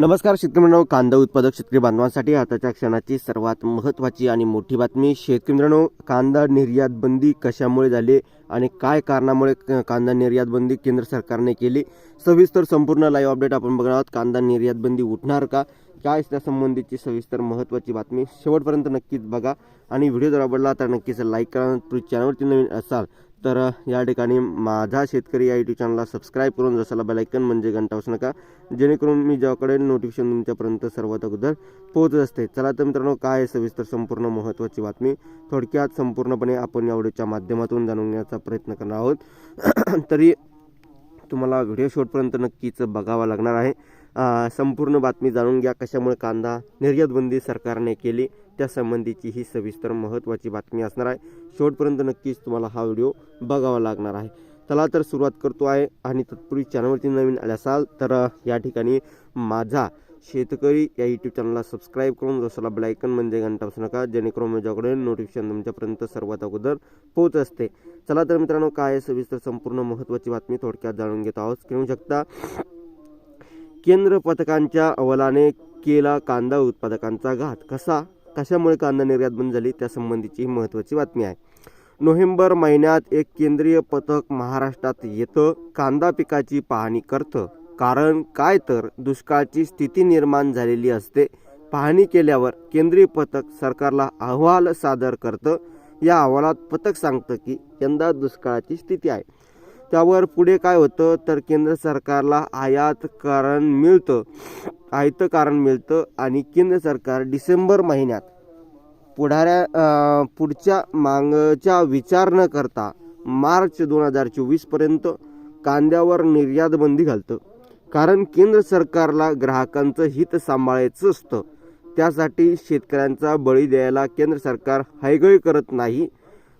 नमस्कार शेतकरी मित्रांनो कांदा उत्पादक शेतकरी बांधवांसाठी आताच्या क्षणाची सर्वात महत्त्वाची आणि मोठी बातमी. शेतकरी मित्रांनो कांदा निर्यात बंदी कशामुळे झाली आणि काय कारणामुळे कांदा निर्यात बंदी केंद्र सरकारने केली? सविस्तर संपूर्ण लाईव्ह अपडेट आपण बघणार आहोत. कांदा निर्यात बंदी उठणार का? काय त्या संबंधीची सविस्तर महत्त्वाची बातमी शेवटपर्यंत नक्कीच बघा. आणि व्हिडिओ जर आवडला तर नक्कीच लाईक करा. तुम्ही चॅनलवरती नवीन असाल तर या ठिकाणी माझा शेतकरी या यूट्यूब चॅनलला सबस्क्राईब करून जसाला बेलायकन म्हणजे घंटा नका. जेणेकरून मी जेव्हाकडे नोटिफिकेशन तुमच्यापर्यंत सर्वात अगोदर पोहोचत असते. चला तर मित्रांनो काय सविस्तर संपूर्ण महत्त्वाची बातमी? थोडक्यात संपूर्णपणे आपण या व्हिडिओच्या माध्यमातून जाणून घेण्याचा प्रयत्न करणार आहोत. तरी तुम्हाला व्हिडिओ शेवटपर्यंत नक्कीच बघावा लागणार आहे. संपूर्ण बातमी जाणून घ्या. कशामुळे कांदा निर्यात बंदी सरकारने केली? त्या संबंधीची ही सविस्तर महत्त्वाची बातमी असणार आहे. शेवटपर्यंत नक्कीच तुम्हाला हा व्हिडिओ बघावा लागणार आहे. चला तर सुरुवात करतो आहे आणि तत्पूर्वी चॅनलवरती नवीन आले असाल तर या ठिकाणी माझा शेतकरी या यूट्यूब चॅनलला सबस्क्राईब करून जसला ब्लॅकन म्हणजे घंटा बसू नका जेणेकरून माझ्याकडे नोटिफिकेशन तुमच्यापर्यंत सर्वात अगोदर पोहोच असते. चला तर मित्रांनो काय आहे सविस्तर संपूर्ण महत्त्वाची बातमी थोडक्यात जाणून घेत आहोत. घेऊ शकता केंद्र पथकांच्या अहवालाने केला कांदा उत्पादकांचा घात. कसा? कशामुळे कांदा निर्यात बंद झाली? त्यासंबंधीची ही महत्त्वाची बातमी आहे. नोव्हेंबर महिन्यात एक केंद्रीय पथक महाराष्ट्रात येतं कांदा पिकाची पाहणी करतं. कारण काय तर दुष्काळाची स्थिती निर्माण झालेली असते. पाहणी केल्यावर केंद्रीय पथक सरकारला अहवाल सादर करतं. या अहवालात पथक सांगतं की यंदा दुष्काळाची स्थिती आहे. त्यावर पुढे काय होतं? तर केंद्र सरकारला आयात कारण मिळतं. आयत कारण मिळतं आणि केंद्र सरकार डिसेंबर महिन्यात पुढाऱ्या पुढच्या मागच्या विचार न करता मार्च दोन हजार चोवीसपर्यंत कांद्यावर निर्यात बंदी घालतं. कारण केंद्र सरकारला ग्राहकांचं हित सांभाळायचं असतं. त्यासाठी शेतकऱ्यांचा बळी द्यायला केंद्र सरकार हयगय करत नाही.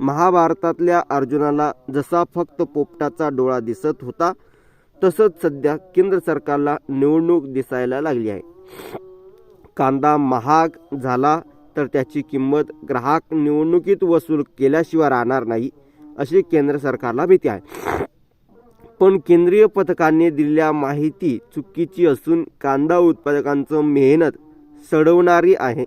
महाभारतातल्या अर्जुनाला जसा फक्त पोपटाचा डोळा दिसत होता तसंच सध्या केंद्र सरकारला निवडणूक दिसायला लागली आहे. कांदा महाग झाला तर त्याची किंमत ग्राहक निवडणुकीत वसूल केल्याशिवाय राहणार नाही अशी केंद्र सरकारला भीती आहे. पण केंद्रीय पथकाने दिलेल्या माहिती चुकीची असून कांदा उत्पादकांचं मेहनत सडवणारी आहे.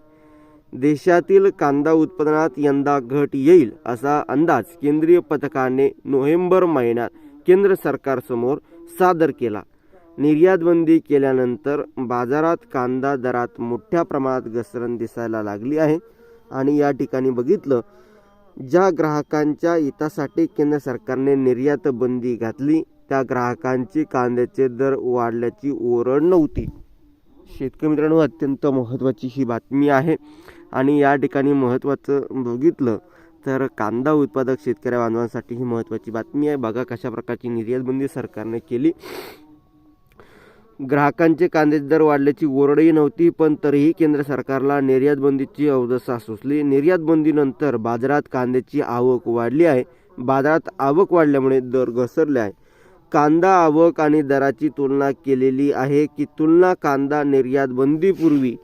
देशातील कांदा उत्पादनात यंदा घट येईल असा अंदाज केंद्रीय पथकाने नोव्हेंबर महिन्यात केंद्र सरकारसमोर सादर केला. निर्यात बंदी केल्यानंतर बाजारात कांदा दरात मोठ्या प्रमाणात घसरण दिसायला लागली आहे. आणि या ठिकाणी बघितलं ज्या ग्राहकांच्या हितासाठी केंद्र सरकारने निर्यात बंदी घातली त्या ग्राहकांची कांद्याचे दर वाढल्याची ओरड नव्हती. शेतकरी मित्रांनो अत्यंत महत्त्वाची ही बातमी आहे. आणि या ठिकाणी महत्त्वाचं बघितलं तर कांदा उत्पादक शेतकऱ्या बांधवांसाठी ही महत्त्वाची बातमी आहे. बघा कशा प्रकारची निर्यातबंदी सरकारने केली. ग्राहकांचे कांद्याचे दर वाढल्याची ओरडही नव्हती पण तरीही केंद्र सरकारला निर्यातबंदीची अवदसा सुचली. निर्यातबंदीनंतर बाजारात कांद्याची आवक वाढली आहे. बाजारात आवक वाढल्यामुळे दर घसरले आहे. कांदा आवक आणि दराची तुलना केलेली आहे की तुलना कांदा निर्यातबंदीपूर्वी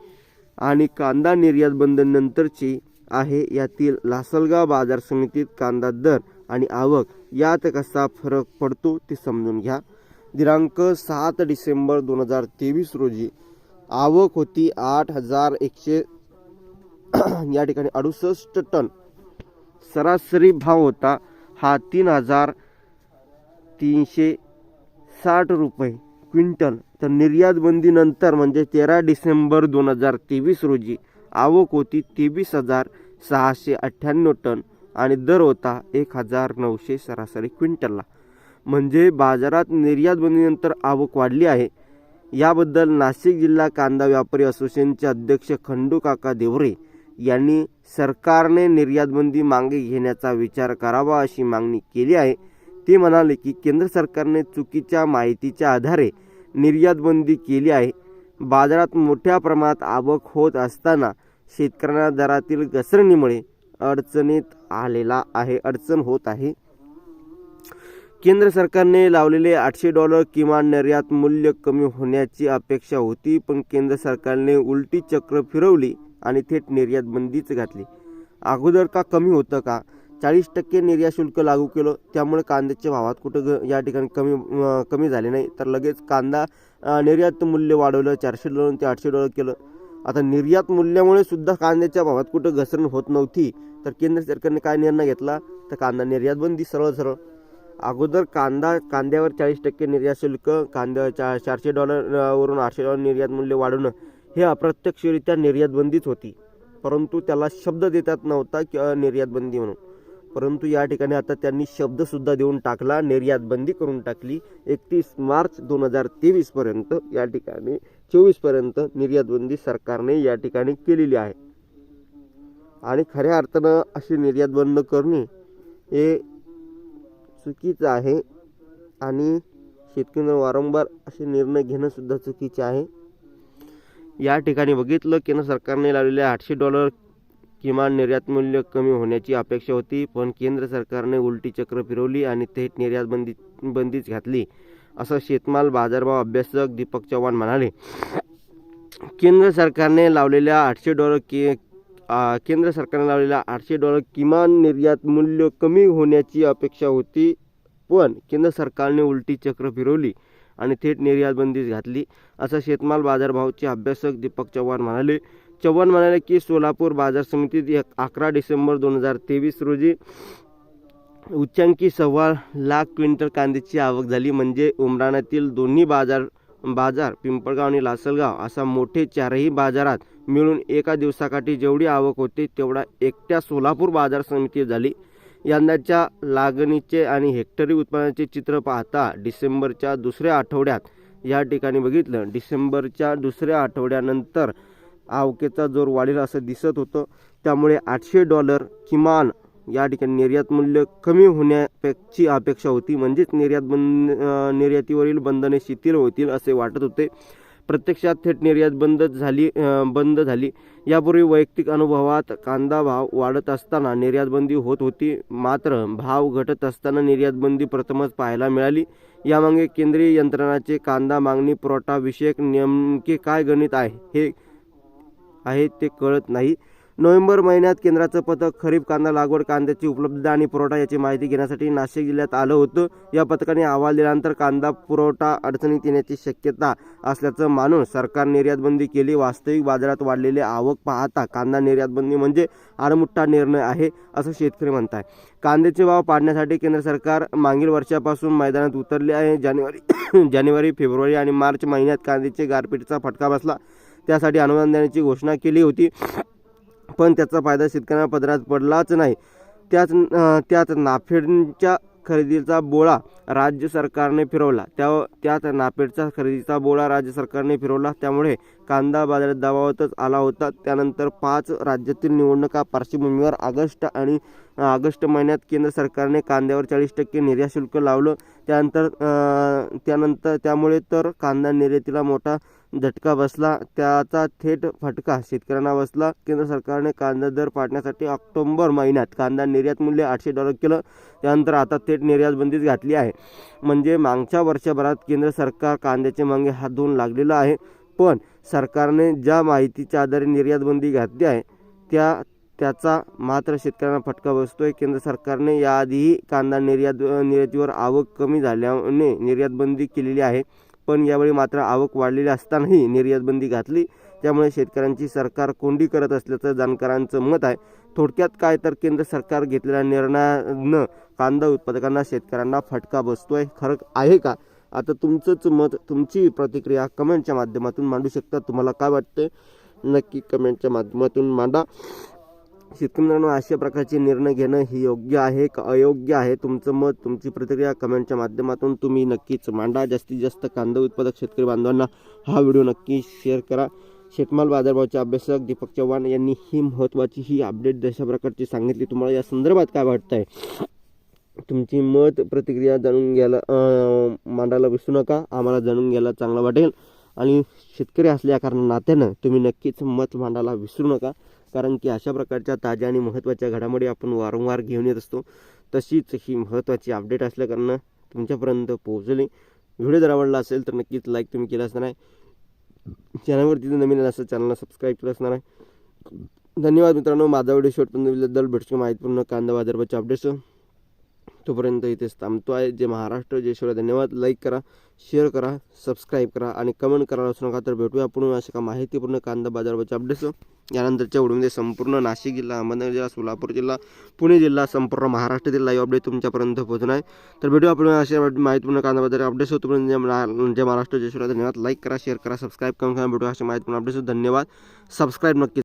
आणि कांदा निर्यात बंदीनंतरची आहे यातील लासलगाव बाजार समितीत कांदा दर आणि आवक यात कसा फरक पडतो ते समजून घ्या. दिनांक सात डिसेंबर दोन हजार तेवीस रोजी आवक होती आठ हजार एकशे या ठिकाणी अडुसष्ट टन. सरासरी भाव होता हा तीन हजार तीनशे साठ रुपये क्विंटल. तर निर्यात बंदीनंतर म्हणजे तेरा डिसेंबर दोन हजार तेवीस रोजी आवक होती तेवीस हजार सहाशे अठ्ठ्याण्णव टन आणि दर होता एक हजार नऊशे सरासरी क्विंटलला. म्हणजे बाजारात निर्यात बंदीनंतर आवक वाढली आहे. याबद्दल नाशिक जिल्हा कांदा व्यापारी असोसिएशनचे अध्यक्ष खंडू काका देवरे यांनी सरकारने निर्यातबंदी मागे घेण्याचा विचार करावा अशी मागणी केली आहे. ते म्हणाले की केंद्र सरकारने चुकीच्या माहितीच्या आधारे निर्यातबंदी केली आहे. बाजारात मोठ्या प्रमाणात आवक होत असताना शेतकऱ्यांना दरातील घसरणीमुळे अडचणीत आलेला आहे अडचण होत आहे. केंद्र सरकारने लावलेले आठशे डॉलर किमान निर्यात मूल्य कमी होण्याची अपेक्षा होती पण केंद्र सरकारने उलटी चक्र फिरवली आणि थेट निर्यातबंदीच घातली. अगोदर का कमी होतं का? चाळीस टक्के निर्यात शुल्क लागू केलं. त्यामुळे कांद्याच्या भावात कुठं ग या ठिकाणी कमी कमी झाले नाही. तर लगेच कांदा निर्यात मूल्य वाढवलं चारशे डॉलर ते आठशे डॉलर केलं. आता निर्यात मूल्यामुळे सुद्धा कांद्याच्या भावात कुठं घसरण होत नव्हती. तर केंद्र सरकारने काय निर्णय घेतला? तर कांदा निर्यात बंदी सरळ सरळ. अगोदर कांदा कांद्यावर चाळीस टक्के निर्यात शुल्क कांद्याच्या चारशे डॉलरवरून आठशे डॉलर निर्यात मूल्य वाढवणं हे अप्रत्यक्षरित्या निर्यात बंदीच होती. परंतु त्याला शब्द देतात नव्हता की निर्यातबंदी निर्यात बंदी म्हणून. परंतु या ठिकाणी आता त्यांनी शब्दसुद्धा देऊन टाकला निर्यात बंदी करून टाकली. एकतीस मार्च दोन हजार तेवीसपर्यंत या ठिकाणी चोवीसपर्यंत निर्यात बंदी सरकारने या ठिकाणी केलेली आहे. आणि खऱ्या अर्थानं अशी निर्यात बंद करणे हे चुकीचं आहे आणि शेतकऱ्यांना वारंवार असे निर्णय घेणंसुद्धा चुकीचे आहे. या ठिकाणी बघितलं केंद्र सरकारने लावलेले आठशे डॉलर किमान निर्यात मूल्य कमी होण्याची अपेक्षा होती पण केंद्र सरकारने उलटी चक्र फिरवली आणि थेट निर्यात बंदी बंदीच घातली असं शेतमाल बाजारभाव अभ्यासक दीपक चव्हाण म्हणाले. केंद्र सरकारने लावलेल्या आठशे डॉलर के केंद्र सरकारने लावलेल्या आठशे डॉलर किमान निर्यात मूल्य कमी होण्याची अपेक्षा होती पण केंद्र सरकारने उलटी चक्र फिरवली आणि थेट निर्यात बंदीच घातली असं शेतमाल बाजारभावचे अभ्यासक दीपक चव्हाण म्हणाले. चव्हाण म्हणाले की सोलापूर बाजार समितीत एक अकरा डिसेंबर दोन हजार तेवीस रोजी उच्चांकी सव्वा लाख क्विंटल कांद्याची आवक झाली. म्हणजे उमराणातील दोन्ही बाजार बाजार पिंपळगाव आणि लासलगाव असा मोठे चारही बाजारात मिळून एका दिवसाकाठी जेवढी आवक होती तेवढा एकट्या सोलापूर बाजार समितीत झाली. यंदाच्या लागणीचे आणि हेक्टरी उत्पादनाचे चित्र पाहता डिसेंबरच्या दुसऱ्या आठवड्यात या ठिकाणी बघितलं. डिसेंबरच्या दुसऱ्या आठवड्यानंतर आवकेचा जोर वाढेल असं दिसत होतं. त्यामुळे आठशे डॉलर किमान या ठिकाणी निर्यात मूल्य कमी होण्यापेक्षी अपेक्षा होती. म्हणजेच निर्यात बंद निर्यातीवरील बंधने शिथिल होतील असे वाटत होते. प्रत्यक्षात थेट निर्यात बंद झाली बंद झाली. यापूर्वी वैयक्तिक अनुभवात कांदा भाव वाढत असताना निर्यातबंदी होत होती. मात्र भाव घटत असताना निर्यातबंदी प्रथमच पाहायला मिळाली. यामागे केंद्रीय यंत्रणाचे कांदा मागणी पुरवठा विषयक नेमके काय गणित आहे हे आहे ते कळत नाही. नोव्हेंबर महिन्यात केंद्राचं पथक खरीप कांदा लागवड कांद्याची उपलब्धता आणि पुरवठा याची माहिती घेण्यासाठी नाशिक जिल्ह्यात आलं होतं. या पथकाने अहवाल दिल्यानंतर कांदा पुरवठा अडचणीत येण्याची शक्यता असल्याचं मानून सरकार निर्यातबंदी केली. वास्तविक बाजारात वाढलेले आवक पाहता कांदा निर्यातबंदी म्हणजे आडमुठ्ठा निर्णय आहे असं शेतकरी म्हणत आहे कांद्याचे भाव पाडण्यासाठी केंद्र सरकार मागील वर्षापासून मैदानात उतरले आहे. जानेवारी जानेवारी फेब्रुवारी आणि मार्च महिन्यात कांद्याचे गारपीटचा फटका बसला. त्यासाठी अनुदान देण्याची घोषणा केली होती. पण त्याचा फायदा शेतकऱ्यांना पदरात पडलाच नाही. त्याच त्यात नाफेडच्या खरेदीचा बोळा राज्य सरकारने फिरवला. त्या त्यात नाफेडचा खरेदीचा बोळा राज्य सरकारने फिरवला. त्यामुळे कांदा बाजारात दबावातच आला होता. त्यानंतर पाच राज्यातील निवडणुका पार्श्वभूमीवर ऑगस्ट आणि ऑगस्ट महिन्यात केंद्र सरकारने कांद्यावर चाळीस टक्के निर्यात शुल्क लावलं. त्यानंतर त्यानंतर त्यामुळे तर कांदा निर्यातीला मोठा झटका बसला त्याचा थेट फटका. शेतकऱ्यांना बसला. केंद्र सरकारने कांदा दर पाडण्यासाठी ऑक्टोबर महिन्यात कांदा निर्यात मूल्य आठशे डॉलर केलं. त्यानंतर आता थेट निर्यात बंदीच घातली आहे. म्हणजे मागच्या वर्षभरात केंद्र सरकार कांद्याचे मागे हात धुवून लागलेलं आहे. पण सरकारने ज्या माहितीच्या आधारे निर्यात बंदी घातली आहे त्या त्याचा मात्र शेतकऱ्यांना फटका बसतोय. केंद्र सरकारने याआधीही कांदा निर्यात निर्यातीवर आवक कमी झाल्याने निर्यात बंदी केलेली आहे. पण यावेळी मात्र आवक वाढलेली असतानाही निर्यातबंदी घातली. त्यामुळे शेतकऱ्यांची सरकार कोंडी करत असल्याचं जाणकारांचं मत आहे. थोडक्यात काय तर केंद्र सरकार घेतलेल्या निर्णयानं कांदा उत्पादकांना शेतकऱ्यांना फटका बसतोय. खरं आहे का? आता तुमचंच मत तुमची प्रतिक्रिया कमेंटच्या माध्यमातून मांडू शकता. तुम्हाला काय वाटतं नक्की कमेंटच्या माध्यमातून मांडा. शेतकऱ्यांना अशा प्रकारचे निर्णय घेणं हे योग्य आहे का अयोग्य आहे? तुमचं मत तुमची प्रतिक्रिया कमेंटच्या माध्यमातून तुम्ही नक्कीच मांडा. जास्तीत जास्त कांदा उत्पादक शेतकरी बांधवांना हा व्हिडिओ नक्की शेअर करा. शेतमाल बाजारभावचे अभ्यासक दीपक चव्हाण यांनी ही महत्त्वाची ही अपडेट जशा प्रकारची सांगितली. तुम्हाला या संदर्भात काय वाटतं आहे तुमची मत प्रतिक्रिया जाणून घ्यायला मांडायला विसरू नका. आम्हाला जाणून घ्यायला चांगलं वाटेल. आणि शेतकरी असल्या कारण नात्यानं तुम्ही नक्कीच मत मांडायला विसरू नका. कारण की अशा प्रकारच्या ताज्या आणि महत्त्वाच्या घडामोडी आपण वारंवार घेऊन येत असतो. तशीच ही महत्त्वाची अपडेट असल्याकारणं तुमच्यापर्यंत पोहोचली व्हिडिओ जर आवडला असेल तर नक्कीच लाईक तुम्ही केला असणार आहे. चॅनलवरती जर नवीन असेल चॅनलला सबस्क्राईब केलं असणार आहे. धन्यवाद मित्रांनो. माझा व्हिडिओ शेवटपर्यंत भेटतो माहितीपूर्ण कांदा बाजारभावाचे अपडेट्स तोपर्यंत इथेच थांबतो आहे जे महाराष्ट्र. जय शिवराय. धन्यवाद. लाईक करा. शेअर करा सबस्क्राईब करा आणि कमेंट करायला असू नका. तर भेटूया पुढे अशा का माहितीपूर्ण कांदा बाजारभावाचे अपडेट्स यानंतरच्या व्हिडिओमध्ये संपूर्ण नाशिक जिल्हा अहमदनगर जिल्हा सोलापूर जिल्हा पुणे जिल्हा संपूर्ण महाराष्ट्रातील लाईव्ह अपडेट तुमच्यापर्यंत पोहोचणार आहे. तर भेटूया आपण अशा माहितीपूर्ण कांदा बाजार अपडेट्स होतो म्हणजे जे महाराष्ट्र जय धन्यवाद. लाईक करा शेअर करा सबस्क्राईब करून भेटूया अशा माहितीपूर्ण अपडेट्स धन्यवाद. सबस्क्राईब नक्की